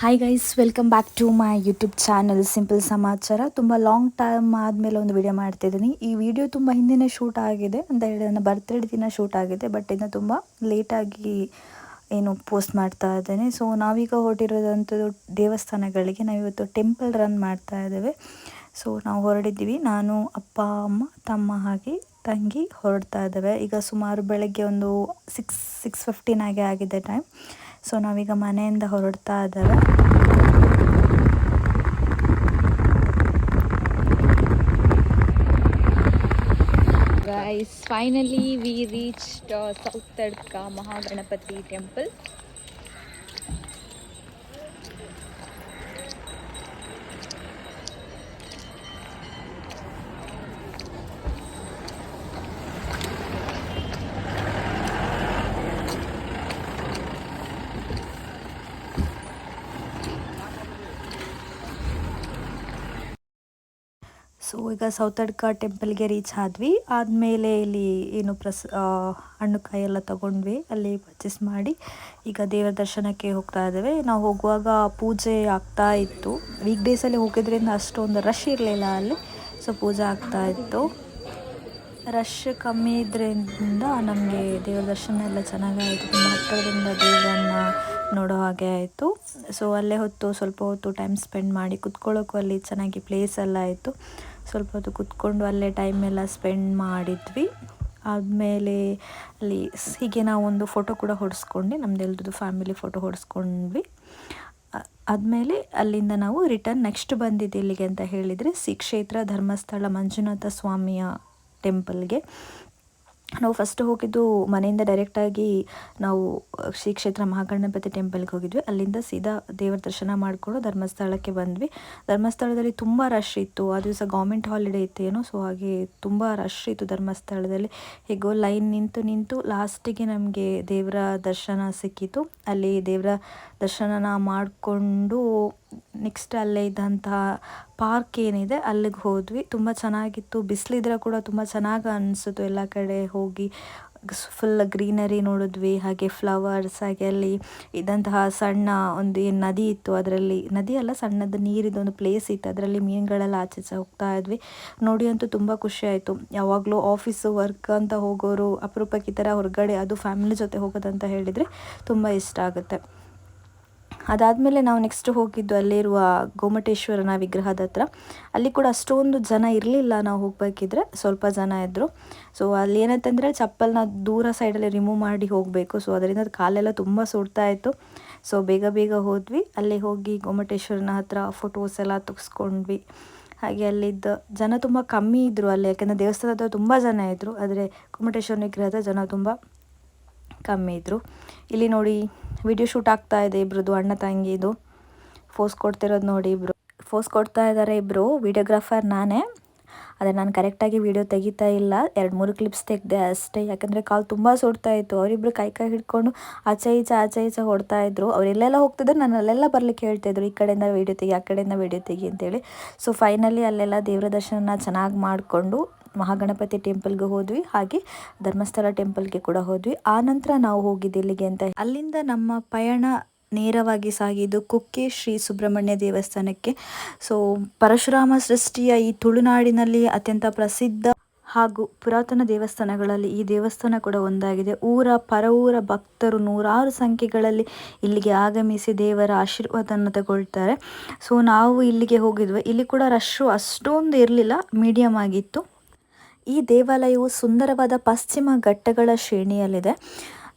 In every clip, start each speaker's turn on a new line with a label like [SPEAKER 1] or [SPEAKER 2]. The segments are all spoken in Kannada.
[SPEAKER 1] Hi guys welcome back to my YouTube channel simple ಸಮಾಚಾರ ತುಂಬ ಲಾಂಗ್ ಟೈಮ್ ಆದಮೇಲೆ ಒಂದು ವಿಡಿಯೋ ಮಾಡ್ತಿದ್ದೀನಿ. ಈ ವಿಡಿಯೋ ತುಂಬ ಹಿಂದಿನ ಶೂಟ್ ಆಗಿದೆ ಅಂತ ಹೇಳಿ ನನ್ನ ಬರ್ತ್ಡೇ ದಿನ ಶೂಟ್ ಆಗಿದೆ ಬಟ್ ಇನ್ನು ತುಂಬ ಲೇಟಾಗಿ ಏನು ಪೋಸ್ಟ್ ಮಾಡ್ತಾ ಇದ್ದೇನೆ. ಸೊ ನಾವೀಗ ಹೊರಟಿರೋದಂಥದ್ದು ದೇವಸ್ಥಾನಗಳಿಗೆ ನಾವಿವತ್ತು ಟೆಂಪಲ್ ರನ್ ಮಾಡ್ತಾ ಇದ್ದೇವೆ. ಸೊ ನಾವು ಹೊರಡಿದ್ದೀವಿ ನಾನು, ಅಪ್ಪ, ಅಮ್ಮ, ತಮ್ಮ ಹಾಗೆ ತಂಗಿ ಹೊರಡ್ತಾ ಇದ್ದೇವೆ. ಈಗ ಸುಮಾರು ಬೆಳಗ್ಗೆ ಒಂದು ಸಿಕ್ಸ್ ಸಿಕ್ಸ್ ಫಿಫ್ಟೀನ್ ಆಗಿ ಆಗಿದೆ ಟೈಮ್ ಸೊ ನಾವೀಗ ಮನೆಯಿಂದ ಹೊರಡ್ತಾ ಇದ್ದೇವೆ. Guys finally we reach Sowthadka Mahaganapati temple so, ಈಗ ಸೌತಡ್ಕ ಟೆಂಪಲ್ಗೆ ರೀಚ್ ಆದ್ವಿ. ಆದಮೇಲೆ ಇಲ್ಲಿ ಏನು ಪ್ರಸ್ ಹಣ್ಣು ಎಲ್ಲ ತಗೊಂಡ್ವಿ. ಅಲ್ಲಿ ಪರ್ಚೇಸ್ ಮಾಡಿ ಈಗ ದೇವರ ದರ್ಶನಕ್ಕೆ ಹೋಗ್ತಾ ಇದ್ದೇವೆ. ನಾವು ಹೋಗುವಾಗ ಪೂಜೆ ಆಗ್ತಾ ಇತ್ತು. ವೀಕ್ ಡೇಸಲ್ಲಿ ಹೋಗಿದ್ರಿಂದ ಅಷ್ಟೊಂದು ರಶ್ ಇರಲಿಲ್ಲ ಅಲ್ಲಿ. ಸೊ ಪೂಜೆ ಆಗ್ತಾ ಇತ್ತು. ರಶ್ ಕಮ್ಮಿ ಇದ್ರಿಂದ ನಮಗೆ ದೇವರ ದರ್ಶನ ಎಲ್ಲ ಚೆನ್ನಾಗಾಯಿತು. ತುಂಬ ಹತ್ತಿರದಿಂದ ದೇವರನ್ನ ನೋಡೋ ಹಾಗೆ ಆಯಿತು. ಸೊ ಅಲ್ಲೇ ಹೊತ್ತು ಸ್ವಲ್ಪ ಹೊತ್ತು ಟೈಮ್ ಸ್ಪೆಂಡ್ ಮಾಡಿ ಕುತ್ಕೊಳ್ಳೋಕ್ಕೂ ಅಲ್ಲಿ ಚೆನ್ನಾಗಿ ಪ್ಲೇಸ್ ಎಲ್ಲ ಆಯಿತು. ಸ್ವಲ್ಪ ಹೊತ್ತು ಕುತ್ಕೊಂಡು ಅಲ್ಲೇ ಟೈಮ್ ಎಲ್ಲ ಸ್ಪೆಂಡ್ ಮಾಡಿದ್ವಿ. ಆದಮೇಲೆ ಅಲ್ಲಿ ಹೀಗೆ ನಾವೊಂದು ಫೋಟೋ ಕೂಡ ಹೊಡೆಸ್ಕೊಂಡು ನಮ್ಮದೆಲ್ರದ್ದು ಫ್ಯಾಮಿಲಿ ಫೋಟೋ ಹೊಡೆಸ್ಕೊಂಡ್ವಿ. ಆದಮೇಲೆ ಅಲ್ಲಿಂದ ನಾವು ರಿಟರ್ನ್ ನೆಕ್ಸ್ಟ್ ಬಂದಿದ್ದು ಇಲ್ಲಿಗೆ ಅಂತ ಹೇಳಿದರೆ ಶ್ರೀ ಕ್ಷೇತ್ರ ಧರ್ಮಸ್ಥಳ ಮಂಜುನಾಥ ಸ್ವಾಮಿಯ ಟೆಂಪಲ್ಗೆ ನಾವು ಫಸ್ಟ್ ಹೋಗಿದ್ದು ಮನೆಯಿಂದ ಡೈರೆಕ್ಟಾಗಿ ನಾವು ಶ್ರೀ ಕ್ಷೇತ್ರ ಮಹಾಗಣಪತಿ ಟೆಂಪಲ್ಗೆ ಹೋಗಿದ್ವಿ. ಅಲ್ಲಿಂದ ಸೀದಾ ದೇವರ ದರ್ಶನ ಮಾಡಿಕೊಂಡು ಧರ್ಮಸ್ಥಳಕ್ಕೆ ಬಂದ್ವಿ. ಧರ್ಮಸ್ಥಳದಲ್ಲಿ ತುಂಬ ರಶ್ ಇತ್ತು. ಆ ದಿವಸ ಗೌರ್ಮೆಂಟ್ ಹಾಲಿಡೇ ಇತ್ತೇನೋ ಸೊ ಹಾಗೆ ತುಂಬ ರಶ್ ಇತ್ತು ಧರ್ಮಸ್ಥಳದಲ್ಲಿ. ಹೇಗೋ ಲೈನ್ ನಿಂತು ನಿಂತು ಲಾಸ್ಟಿಗೆ ನಮಗೆ ದೇವರ ದರ್ಶನ ಸಿಕ್ಕಿತು. ಅಲ್ಲಿ ದೇವರ ದರ್ಶನನ ಮಾಡಿಕೊಂಡು ನೆಕ್ಸ್ಟ್ ಅಲ್ಲೇ ಇದ್ದಂತಹ ಪಾರ್ಕ್ ಏನಿದೆ, ಅಲ್ಲಿಗೆ ಹೋದ್ವಿ. ತುಂಬ ಚೆನ್ನಾಗಿತ್ತು. ಬಿಸಿಲಿದ್ರೆ ಕೂಡ ತುಂಬ ಚೆನ್ನಾಗಿ ಅನಿಸಿತು ಎಲ್ಲ ಕಡೆ ಹೋಗಿ. ಫುಲ್ ಗ್ರೀನರಿ ನೋಡಿದ್ವಿ, ಹಾಗೆ ಫ್ಲವರ್ಸ್ ಹಾಗೆ ಅಲ್ಲಿ ಇದ್ದಂತಹ ಸಣ್ಣ ಒಂದು ಏನು ನದಿ ಇತ್ತು ಅದರಲ್ಲಿ. ನದಿ ಅಲ್ಲ, ಸಣ್ಣದ ನೀರಿದ್ದು ಒಂದು ಪ್ಲೇಸ್ ಇತ್ತು. ಅದರಲ್ಲಿ ಮೀನುಗಳೆಲ್ಲ ಆಚೆ ಹೋಗ್ತಾ ಇದ್ವಿ. ನೋಡಿ ಅಂತೂ ತುಂಬ ಖುಷಿ ಆಯಿತು. ಯಾವಾಗಲೂ ಆಫೀಸು ವರ್ಕ್ ಅಂತ ಹೋಗೋರು ಅಪರೂಪಕ್ಕೆ ಈ ಥರ ಹೊರಗಡೆ ಅದು ಫ್ಯಾಮಿಲಿ ಜೊತೆ ಹೋಗೋದಂತ ಹೇಳಿದರೆ ತುಂಬ ಇಷ್ಟ ಆಗುತ್ತೆ. ಅದಾದಮೇಲೆ ನಾವು ನೆಕ್ಸ್ಟ್ ಹೋಗಿದ್ದು ಅಲ್ಲಿರುವ ಗೋಮಟೇಶ್ವರನ ವಿಗ್ರಹದ ಹತ್ರ. ಅಲ್ಲಿ ಕೂಡ ಅಷ್ಟೊಂದು ಜನ ಇರಲಿಲ್ಲ ನಾವು ಹೋಗಬೇಕಿದ್ರೆ, ಸ್ವಲ್ಪ ಜನ ಇದ್ದರು ಸೊ ಅಲ್ಲಿ ಏನಂತಂದರೆ ಚಪ್ಪಲ್ನ ದೂರ ಸೈಡಲ್ಲಿ ರಿಮೂವ್ ಮಾಡಿ ಹೋಗಬೇಕು. ಸೊ ಅದರಿಂದ ಕಾಲೆಲ್ಲ ತುಂಬ ಸುಡ್ತಾ ಇತ್ತು. ಸೊ ಬೇಗ ಬೇಗ ಹೋದ್ವಿ. ಅಲ್ಲಿ ಹೋಗಿ ಗೋಮಟೇಶ್ವರನ ಹತ್ರ ಫೋಟೋಸ್ ಎಲ್ಲ ತೆಗೆಸ್ಕೊಂಡ್ವಿ. ಹಾಗೆ ಅಲ್ಲಿದ್ದ ಜನ ತುಂಬ ಕಮ್ಮಿ ಇದ್ದರು ಅಲ್ಲಿ. ಯಾಕೆಂದರೆ ದೇವಸ್ಥಾನದ ತುಂಬ ಜನ ಇದ್ದರು ಆದರೆ ಗೋಮಟೇಶ್ವರನ ವಿಗ್ರಹದ ಜನ ತುಂಬ ಕಮ್ಮಿ ಇದ್ದರು ಇಲ್ಲಿ ನೋಡಿ ವಿಡಿಯೋ ಶೂಟ್ ಆಗ್ತಾ ಇದೆ ಇಬ್ರದ್ದು ಅಣ್ಣ ತಂಗಿದು. ಫೋಸ್ ಕೊಡ್ತಿರೋದು ನೋಡಿ ಇಬ್ಬರು ಫೋಸ್ ಕೊಡ್ತಾ ಇದ್ದಾರೆ ಇಬ್ಬರು ವಿಡಿಯೋಗ್ರಾಫರ್ ನಾನೇ. ಆದರೆ ನಾನು ಕರೆಕ್ಟಾಗಿ ವಿಡಿಯೋ ತೆಗಿತಾ ಇಲ್ಲ. ಎರಡು ಮೂರು ಕ್ಲಿಪ್ಸ್ ತೆಗೆದೆ ಅಷ್ಟೇ. ಯಾಕಂದರೆ ಕಾಲು ತುಂಬ ಸುಡ್ತಾ ಇತ್ತು. ಅವರಿಬ್ರು ಕೈ ಕೈ ಹಿಡ್ಕೊಂಡು ಆಚೆ ಈಚೆ ಆಚೆ ಈಚೆ ಹೊಡ್ತಾ ಇದ್ರು. ಅವರೆಲ್ಲೆಲ್ಲ ಹೋಗ್ತಿದ್ರು, ನಾನು ಅಲ್ಲೆಲ್ಲ ಬರ್ಲಿಕ್ಕೆ ಹೇಳ್ತಾಯಿದ್ರು ಈ ಕಡೆಯಿಂದ ವಿಡಿಯೋ ತೆಗಿ, ಆ ಕಡೆಯಿಂದ ವಿಡಿಯೋ ತೆಗಿ ಅಂತೇಳಿ. ಸೊ ಫೈನಲಿ ಅಲ್ಲೆಲ್ಲ ದೇವರ ದರ್ಶನ ಚೆನ್ನಾಗಿ ಮಾಡಿಕೊಂಡು ಮಹಾಗಣಪತಿ ಟೆಂಪಲ್ಗೆ ಹೋದ್ವಿ, ಹಾಗೆ ಧರ್ಮಸ್ಥಳ ಟೆಂಪಲ್ಗೆ ಕೂಡ ಹೋದ್ವಿ. ಆ ನಂತರ ನಾವು ಹೋಗಿದ್ದು ಇಲ್ಲಿಗೆ ಅಂತ ಅಲ್ಲಿಂದ ನಮ್ಮ ಪಯಣ ನೇರವಾಗಿ ಸಾಗಿದ್ದು ಕುಕ್ಕೆ ಶ್ರೀ ಸುಬ್ರಹ್ಮಣ್ಯ ದೇವಸ್ಥಾನಕ್ಕೆ. ಸೊ ಪರಶುರಾಮ ಸೃಷ್ಟಿಯ ಈ ತುಳುನಾಡಿನಲ್ಲಿ ಅತ್ಯಂತ ಪ್ರಸಿದ್ಧ ಹಾಗೂ ಪುರಾತನ ದೇವಸ್ಥಾನಗಳಲ್ಲಿ ಈ ದೇವಸ್ಥಾನ ಕೂಡ ಒಂದಾಗಿದೆ. ಊರ ಪರವೂರ ಭಕ್ತರು ನೂರಾರು ಸಂಖ್ಯೆಗಳಲ್ಲಿ ಇಲ್ಲಿಗೆ ಆಗಮಿಸಿ ದೇವರ ಆಶೀರ್ವಾದವನ್ನು ತಗೊಳ್ತಾರೆ. ಸೊ ನಾವು ಇಲ್ಲಿಗೆ ಹೋಗಿದ್ವಿ. ಇಲ್ಲಿ ಕೂಡ ರಶ್ಶು ಅಷ್ಟೊಂದು ಇರಲಿಲ್ಲ ಮೀಡಿಯಮ್ ಆಗಿತ್ತು. ಈ ದೇವಾಲಯವು ಸುಂದರವಾದ ಪಶ್ಚಿಮ ಘಟ್ಟಗಳ ಶ್ರೇಣಿಯಲ್ಲಿದೆ.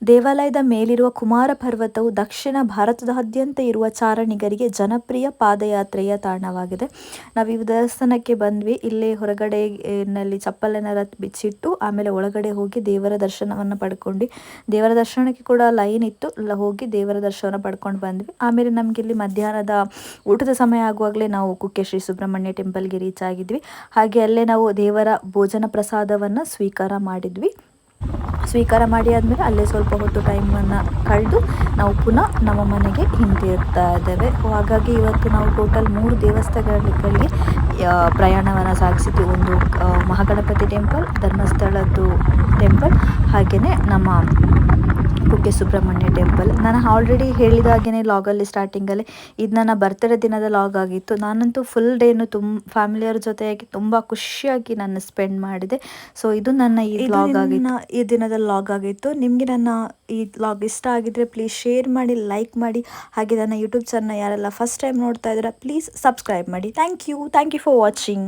[SPEAKER 1] ದೇವಾಲಯದ ಮೇಲಿರುವ ಕುಮಾರ ಪರ್ವತವು ದಕ್ಷಿಣ ಭಾರತದಾದ್ಯಂತ ಇರುವ ಚಾರಣಿಗರಿಗೆ ಜನಪ್ರಿಯ ಪಾದಯಾತ್ರೆಯ ತಾಣವಾಗಿದೆ. ನಾವು ಈ ದೇವಸ್ಥಾನಕ್ಕೆ ಬಂದ್ವಿ. ಇಲ್ಲೇ ಹೊರಗಡೆ ನಲ್ಲಿ ಚಪ್ಪಲನ್ನೆಲ್ಲ ಬಿಚ್ಚಿಟ್ಟು ಆಮೇಲೆ ಒಳಗಡೆ ಹೋಗಿ ದೇವರ ದರ್ಶನವನ್ನು ಪಡ್ಕೊಂಡು ದೇವರ ದರ್ಶನಕ್ಕೆ ಕೂಡ ಲೈನ್ ಇತ್ತು. ಹೋಗಿ ದೇವರ ದರ್ಶನ ಪಡ್ಕೊಂಡು ಬಂದ್ವಿ. ಆಮೇಲೆ ನಮಗೆ ಇಲ್ಲಿ ಮಧ್ಯಾಹ್ನದ ಊಟದ ಸಮಯ ಆಗುವಾಗಲೇ ನಾವು ಕುಕ್ಕೆ ಶ್ರೀ ಸುಬ್ರಹ್ಮಣ್ಯ ಟೆಂಪಲ್ಗೆ ರೀಚ್ ಆಗಿದ್ವಿ. ಹಾಗೆ ಅಲ್ಲೇ ನಾವು ದೇವರ ಭೋಜನ ಪ್ರಸಾದವನ್ನು ಸ್ವೀಕಾರ ಮಾಡಿದ್ವಿ. ಸ್ವೀಕಾರ ಮಾಡಿ ಆದಮೇಲೆ ಅಲ್ಲೇ ಸ್ವಲ್ಪ ಹೊತ್ತು ಟೈಮನ್ನು ಕಳೆದು ನಾವು ಪುನಃ ನಮ್ಮ ಮನೆಗೆ ಹಿಂದಿರುಗ್ತಾ ಇದ್ದೇವೆ. ಹಾಗಾಗಿ ಇವತ್ತು ನಾವು ಟೋಟಲ್ ಮೂರು ದೇವಸ್ಥಾನಗಳಿಗೆ ಪ್ರಯಾಣವನ್ನು ಸಾಗಿಸಿದ್ವಿ. ಒಂದು ಮಹಾಗಣಪತಿ ಟೆಂಪಲ್, ಧರ್ಮಸ್ಥಳದ್ದು ಟೆಂಪಲ್, ಹಾಗೆಯೇ ನಮ್ಮ ಕುಕ್ಕೆ ಸುಬ್ರಹ್ಮಣ್ಯ ಟೆಂಪಲ್ ನಾನು ಆಲ್ರೆಡಿ ಹೇಳಿದ ಹಾಗೆಯೇ ಲಾಗಲ್ಲಿ ಸ್ಟಾರ್ಟಿಂಗಲ್ಲಿ ಇದು ನನ್ನ ಬರ್ತ್ಡೇ ದಿನದ ಲಾಗ್ ಆಗಿತ್ತು. ನಾನಂತೂ ಫುಲ್ ಡೇನು ತುಂಬ ಫ್ಯಾಮಿಲಿಯವ್ರ ಜೊತೆಯಾಗಿ ತುಂಬ ಖುಷಿಯಾಗಿ ನಾನು ಸ್ಪೆಂಡ್ ಮಾಡಿದೆ. ಸೊ ಇದು ನನ್ನ ಈ ಲಾಗ್ ಆಗಿತ್ತು. ಈ ದಿನದ ಲಾಗ್ ಆಗಿತ್ತು. ನಿಮಗೆ ನನ್ನ ಈ ಲಾಗ್ ಇಷ್ಟ ಆಗಿದ್ರೆ ಪ್ಲೀಸ್ ಶೇರ್ ಮಾಡಿ ಲೈಕ್ ಮಾಡಿ. ಹಾಗೆ ನನ್ನ ಯೂಟ್ಯೂಬ್ ಚಾನಲ್ ಯಾರೆಲ್ಲ ಫಸ್ಟ್ ಟೈಮ್ ನೋಡ್ತಾ ಇದ್ದೀರಾ ಪ್ಲೀಸ್ ಸಬ್ಸ್ಕ್ರೈಬ್ ಮಾಡಿ. Thank you thank you for watching